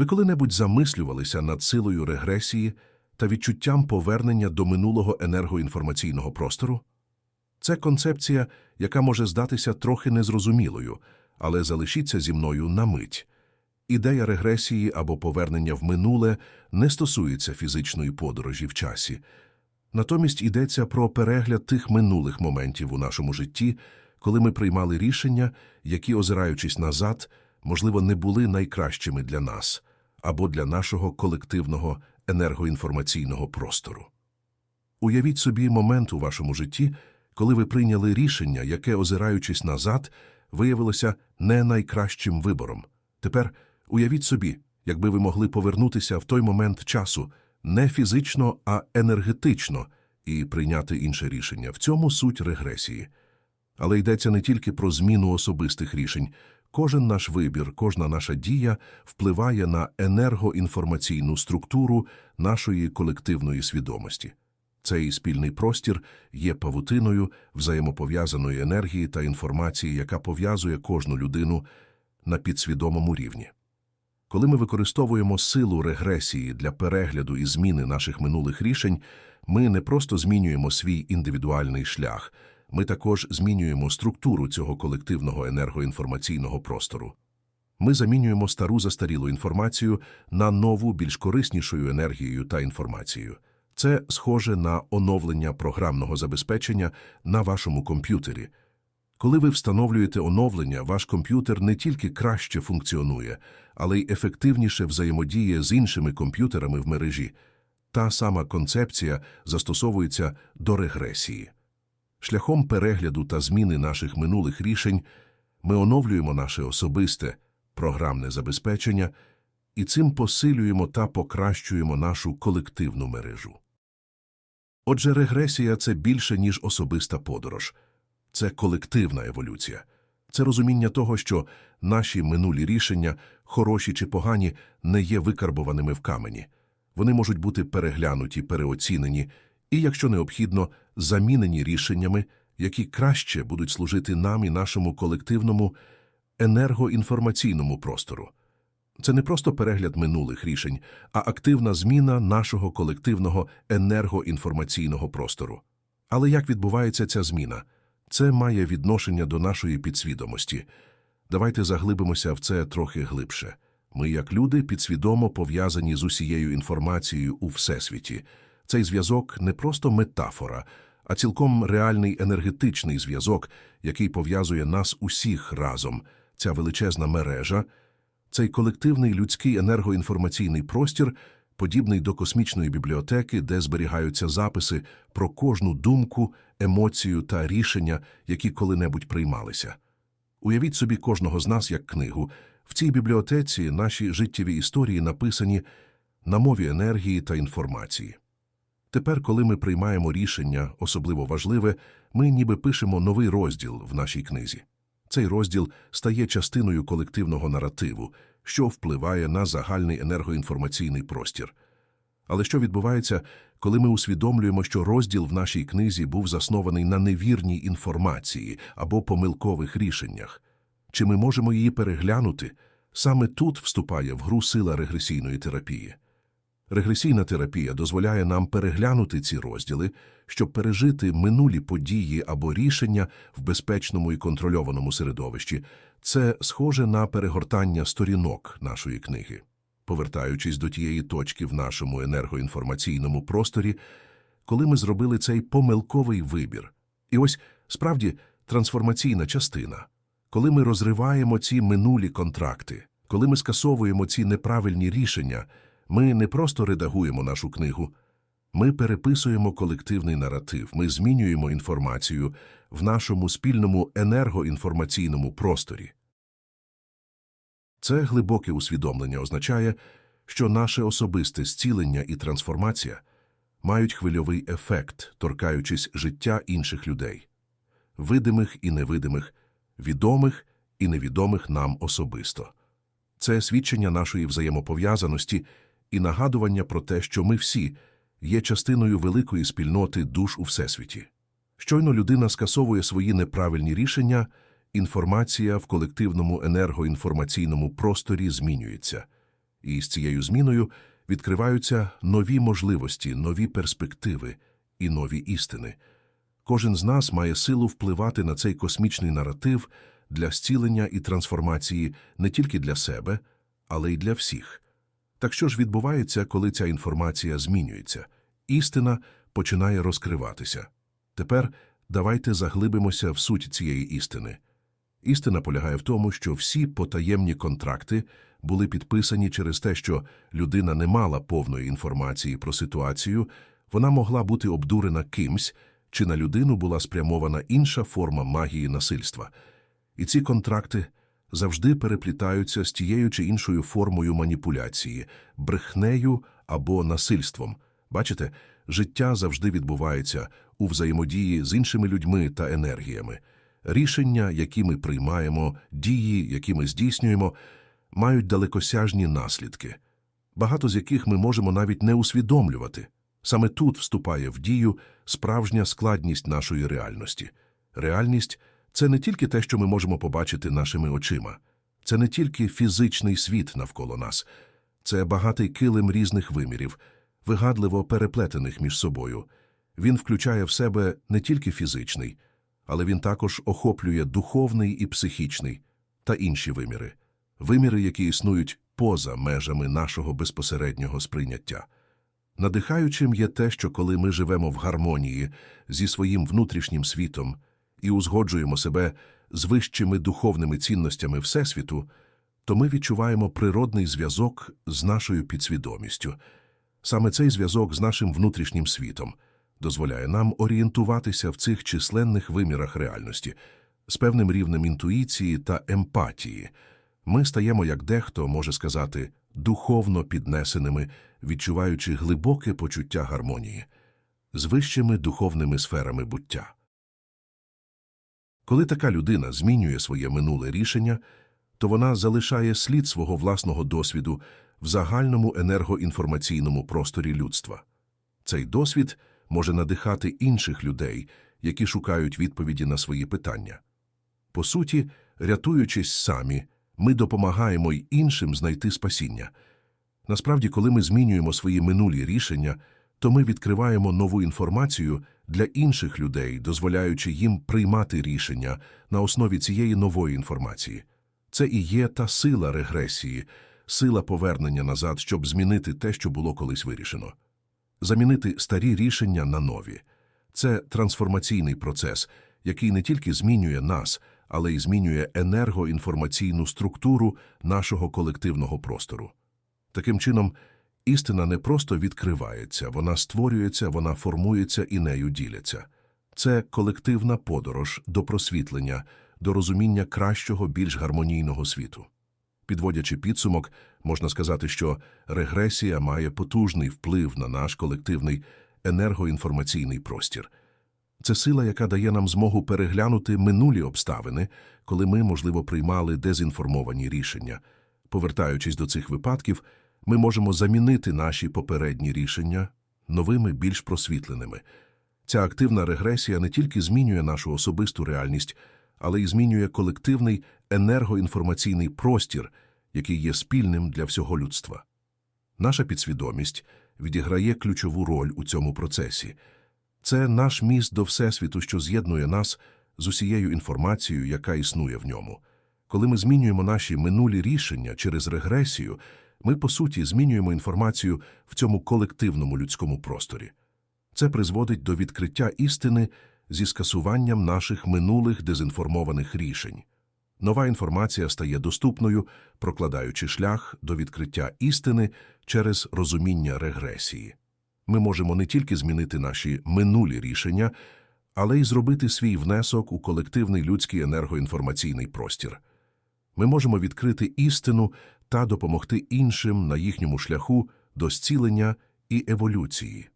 Ви коли-небудь замислювалися над силою регресії та відчуттям повернення до минулого енергоінформаційного простору? Це концепція, яка може здатися трохи незрозумілою, але залишіться зі мною на мить. Ідея регресії або повернення в минуле не стосується фізичної подорожі в часі. Натомість йдеться про перегляд тих минулих моментів у нашому житті, коли ми приймали рішення, які, озираючись назад, можливо, не були найкращими для нас або для нашого колективного енергоінформаційного простору. Уявіть собі момент у вашому житті, коли ви прийняли рішення, яке, озираючись назад, виявилося не найкращим вибором. Тепер уявіть собі, якби ви могли повернутися в той момент часу не фізично, а енергетично і прийняти інше рішення. В цьому суть регресії. Але йдеться не тільки про зміну особистих рішень. Кожен наш вибір, кожна наша дія впливає на енергоінформаційну структуру нашої колективної свідомості. Цей спільний простір є павутиною взаємопов'язаної енергії та інформації, яка пов'язує кожну людину на підсвідомому рівні. Коли ми використовуємо силу регресії для перегляду і зміни наших минулих рішень, ми не просто змінюємо свій індивідуальний шлях, ми також змінюємо структуру цього колективного енергоінформаційного простору. Ми замінюємо стару застарілу інформацію на нову, більш кориснішою енергією та інформацією. Це схоже на оновлення програмного забезпечення на вашому комп'ютері. Коли ви встановлюєте оновлення, ваш комп'ютер не тільки краще функціонує, але й ефективніше взаємодіє з іншими комп'ютерами в мережі. Та сама концепція застосовується до регресії. Шляхом перегляду та зміни наших минулих рішень ми оновлюємо наше особисте програмне забезпечення і цим посилюємо та покращуємо нашу колективну мережу. Отже, регресія це більше, ніж особиста подорож. Це колективна еволюція. Це розуміння того, що наші минулі рішення, хороші чи погані, не є викарбованими в камені. Вони можуть бути переглянуті, переоцінені і, якщо необхідно, замінені рішеннями, які краще будуть служити нам і нашому колективному енергоінформаційному простору. Це не просто перегляд минулих рішень, а активна зміна нашого колективного енергоінформаційного простору. Але як відбувається ця зміна? Це має відношення до нашої підсвідомості. Давайте заглибимося в це трохи глибше. Ми, як люди, підсвідомо пов'язані з усією інформацією у Всесвіті. Цей зв'язок не просто метафора, а цілком реальний енергетичний зв'язок, який пов'язує нас усіх разом. Ця величезна мережа, цей колективний людський енергоінформаційний простір, подібний до космічної бібліотеки, де зберігаються записи про кожну думку, емоцію та рішення, які коли-небудь приймалися. Уявіть собі кожного з нас як книгу. В цій бібліотеці наші життєві історії написані на мові енергії та інформації. Тепер, коли ми приймаємо рішення, особливо важливе, ми ніби пишемо новий розділ в нашій книзі. Цей розділ стає частиною колективного наративу, що впливає на загальний енергоінформаційний простір. Але що відбувається, коли ми усвідомлюємо, що розділ в нашій книзі був заснований на невірній інформації або помилкових рішеннях? Чи ми можемо її переглянути? Саме тут вступає в гру сила регресійної терапії. Регресійна терапія дозволяє нам переглянути ці розділи, щоб пережити минулі події або рішення в безпечному і контрольованому середовищі. Це схоже на перегортання сторінок нашої книги. Повертаючись до тієї точки в нашому енергоінформаційному просторі, коли ми зробили цей помилковий вибір. І ось справді трансформаційна частина. Коли ми розриваємо ці минулі контракти, коли ми скасовуємо ці неправильні рішення, ми не просто редагуємо нашу книгу, ми переписуємо колективний наратив, ми змінюємо інформацію в нашому спільному енергоінформаційному просторі. Це глибоке усвідомлення означає, що наше особисте зцілення і трансформація мають хвильовий ефект, торкаючись життя інших людей, видимих і невидимих, відомих і невідомих нам особисто. Це свідчення нашої взаємопов'язаності і нагадування про те, що ми всі є частиною великої спільноти душ у Всесвіті. Щойно людина скасовує свої неправильні рішення, інформація в колективному енергоінформаційному просторі змінюється. І з цією зміною відкриваються нові можливості, нові перспективи і нові істини. Кожен з нас має силу впливати на цей космічний наратив для зцілення і трансформації не тільки для себе, але й для всіх. Так що ж відбувається, коли ця інформація змінюється? Істина починає розкриватися. Тепер давайте заглибимося в суть цієї істини. Істина полягає в тому, що всі потаємні контракти були підписані через те, що людина не мала повної інформації про ситуацію, вона могла бути обдурена кимсь, чи на людину була спрямована інша форма магії насильства. І ці контракти завжди переплітаються з тією чи іншою формою маніпуляції, брехнею або насильством. Бачите, життя завжди відбувається у взаємодії з іншими людьми та енергіями. Рішення, які ми приймаємо, дії, які ми здійснюємо, мають далекосяжні наслідки, багато з яких ми можемо навіть не усвідомлювати. Саме тут вступає в дію справжня складність нашої реальності. Реальність – це не тільки те, що ми можемо побачити нашими очима. Це не тільки фізичний світ навколо нас. Це багатий килим різних вимірів, вигадливо переплетених між собою. Він включає в себе не тільки фізичний, але він також охоплює духовний і психічний та інші виміри. Виміри, які існують поза межами нашого безпосереднього сприйняття. Надихаючим є те, що коли ми живемо в гармонії зі своїм внутрішнім світом і узгоджуємо себе з вищими духовними цінностями Всесвіту, то ми відчуваємо природний зв'язок з нашою підсвідомістю. Саме цей зв'язок з нашим внутрішнім світом дозволяє нам орієнтуватися в цих численних вимірах реальності з певним рівнем інтуїції та емпатії. Ми стаємо, як дехто може сказати, духовно піднесеними, відчуваючи глибоке почуття гармонії з вищими духовними сферами буття. Коли така людина змінює своє минуле рішення, то вона залишає слід свого власного досвіду в загальному енергоінформаційному просторі людства. Цей досвід може надихати інших людей, які шукають відповіді на свої питання. По суті, рятуючись самі, ми допомагаємо й іншим знайти спасіння. Насправді, коли ми змінюємо свої минулі рішення, то ми відкриваємо нову інформацію для інших людей, дозволяючи їм приймати рішення на основі цієї нової інформації. Це і є та сила регресії, сила повернення назад, щоб змінити те, що було колись вирішено. Замінити старі рішення на нові. Це трансформаційний процес, який не тільки змінює нас, але й змінює енергоінформаційну структуру нашого колективного простору. Таким чином, істина не просто відкривається, вона створюється, вона формується і нею діляться. Це колективна подорож до просвітлення, до розуміння кращого, більш гармонійного світу. Підводячи підсумок, можна сказати, що регресія має потужний вплив на наш колективний енергоінформаційний простір. Це сила, яка дає нам змогу переглянути минулі обставини, коли ми, можливо, приймали дезінформовані рішення. Повертаючись до цих випадків, ми можемо замінити наші попередні рішення новими, більш просвітленими. Ця активна регресія не тільки змінює нашу особисту реальність, але й змінює колективний енергоінформаційний простір, який є спільним для всього людства. Наша підсвідомість відіграє ключову роль у цьому процесі. Це наш міст до Всесвіту, що з'єднує нас з усією інформацією, яка існує в ньому. Коли ми змінюємо наші минулі рішення через регресію, ми, по суті, змінюємо інформацію в цьому колективному людському просторі. Це призводить до відкриття істини зі скасуванням наших минулих дезінформованих рішень. Нова інформація стає доступною, прокладаючи шлях до відкриття істини через розуміння регресії. Ми можемо не тільки змінити наші минулі рішення, але й зробити свій внесок у колективний людський енергоінформаційний простір. Ми можемо відкрити істину та допомогти іншим на їхньому шляху до зцілення і еволюції.